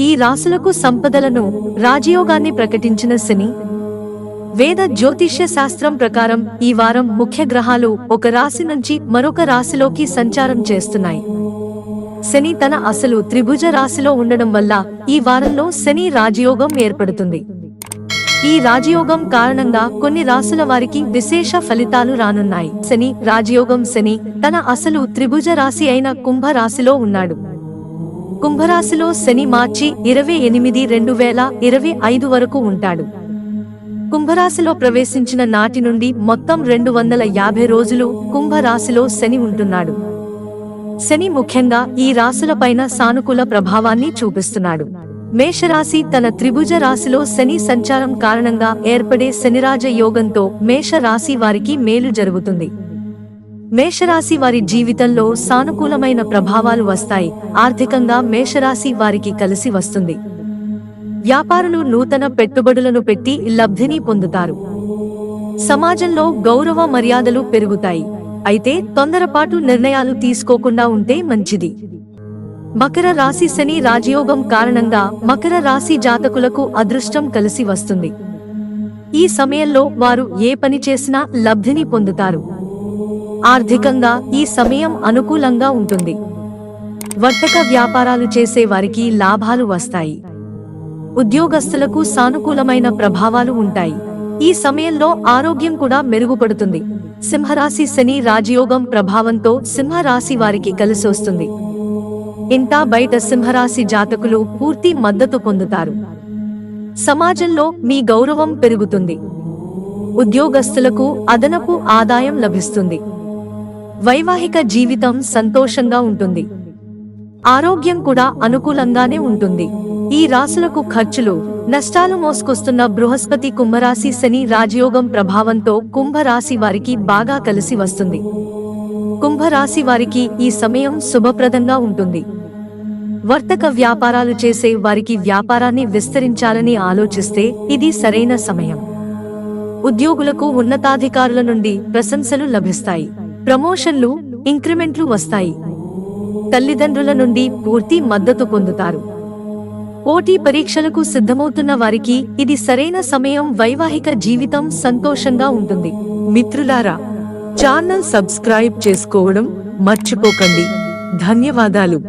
ఈ రాసులకు సంపదలను రాజయోగాన్ని ప్రకటించిన శని. వేద జ్యోతిష్య శాస్త్రం ప్రకారం ఈ వారం ముఖ్య గ్రహాలు ఒక రాశి నుంచి మరొక రాశిలోకి సంచారం చేస్తున్నాయి. శని తన అసలు త్రిభుజ రాశిలో ఉండడం వల్ల ఈ వారంలో శని రాజయోగం ఏర్పడుతుంది. ఈ రాజయోగం కారణంగా కొన్ని రాసుల వారికి విశేష ఫలితాలు రానున్నాయి. శని రాజయోగం శని తన అసలు త్రిభుజ రాశి అయిన కుంభ రాశిలో ఉన్నాడు. కుంభరాశిలో శని మార్చి ఇరవై ఎనిమిది రెండు వేల ఇరవై ఐదు వరకు ఉంటాడు. కుంభరాశిలో ప్రవేశించిన నాటి నుండి మొత్తం రెండు వందల యాభై రోజులు కుంభరాశిలో శని ఉంటున్నాడు. శని ముఖ్యంగా ఈ రాశులపైన సానుకూల ప్రభావాన్ని చూపిస్తున్నాడు. మేషరాశి తన త్రిభుజ రాశిలో శని సంచారం కారణంగా ఏర్పడే శనిరాజ యోగంతో మేషరాశి వారికి మేలు జరుగుతుంది. మేషరాశి వారి జీవితంలో సానుకూలమైన ప్రభావాలు వస్తాయి. ఆర్థికంగా మేషరాశి వారికి కలిసి వస్తుంది. వ్యాపారులు నూతన పెట్టుబడులను పెట్టి లబ్ధిని పొందుతారు. సమాజంలో గౌరవ మర్యాదలు పెరుగుతాయి. అయితే తొందరపాటు నిర్ణయాలు తీసుకోకుండా ఉంటే మంచిది. మకర రాశి శని రాజయోగం కారణంగా మకర రాశి జాతకులకు అదృష్టం కలిసి వస్తుంది. ఈ సమయంలో వారు ఏ పని చేసినా లబ్ధిని పొందుతారు. ఆర్థికంగా ఈ సమయం అనుకూలంగా ఉంటుంది. వర్తక వ్యాపారాలు చేసే వారికి లాభాలు వస్తాయి. ఉద్యోగస్తులకు సానుకూలమైన ప్రభావాలు ఉంటాయి. ఈ సమయంలో ఆరోగ్యం కూడా మెరుగుపడుతుంది. సింహరాశి శని రాజయోగం ప్రభావంతో సింహరాశి వారికి కలిసొస్తుంది. ఇంటా బయట సింహరాశి జాతకులు పూర్తి మద్దతు పొందుతారు. సమాజంలో మీ గౌరవం పెరుగుతుంది. ఉద్యోగస్తులకు అదనపు ఆదాయం లభిస్తుంది. వైవాహిక జీవితం సంతోషంగా ఉంటుంది. ఆరోగ్యం కూడా అనుకూలంగానే ఉంటుంది. ఈ రాశులకు ఖర్చులు నష్టాలు మోసుకొస్తున్న బృహస్పతి కుంభరాశి శని రాజయోగం ప్రభావంతో కుంభరాశి వారికి బాగా కలిసి వస్తుంది. కుంభరాశి వారికి ఈ సమయం శుభప్రదంగా ఉంటుంది. వర్తక వ్యాపారాలు చేసే వారికి వ్యాపారాన్ని విస్తరించాలని ఆలోచిస్తే ఇది సరైన సమయం. ఉద్యోగులకు ఉన్నతాధికారుల నుండి ప్రశంసలు లభిస్తాయి. ప్రమోషన్లు ఇంక్రిమెంట్లు వస్తాయి. తల్లిదండ్రుల నుండి పూర్తి మద్దతు పొందుతారు. పోటీ పరీక్షలకు సిద్ధమవుతున్న వారికి ఇది సరైన సమయం వైవాహిక జీవితం సంతోషంగా ఉంటుంది. మిత్రులారా ఛానల్ సబ్స్క్రైబ్ చేసుకోవడం మర్చిపోకండి. ధన్యవాదాలు.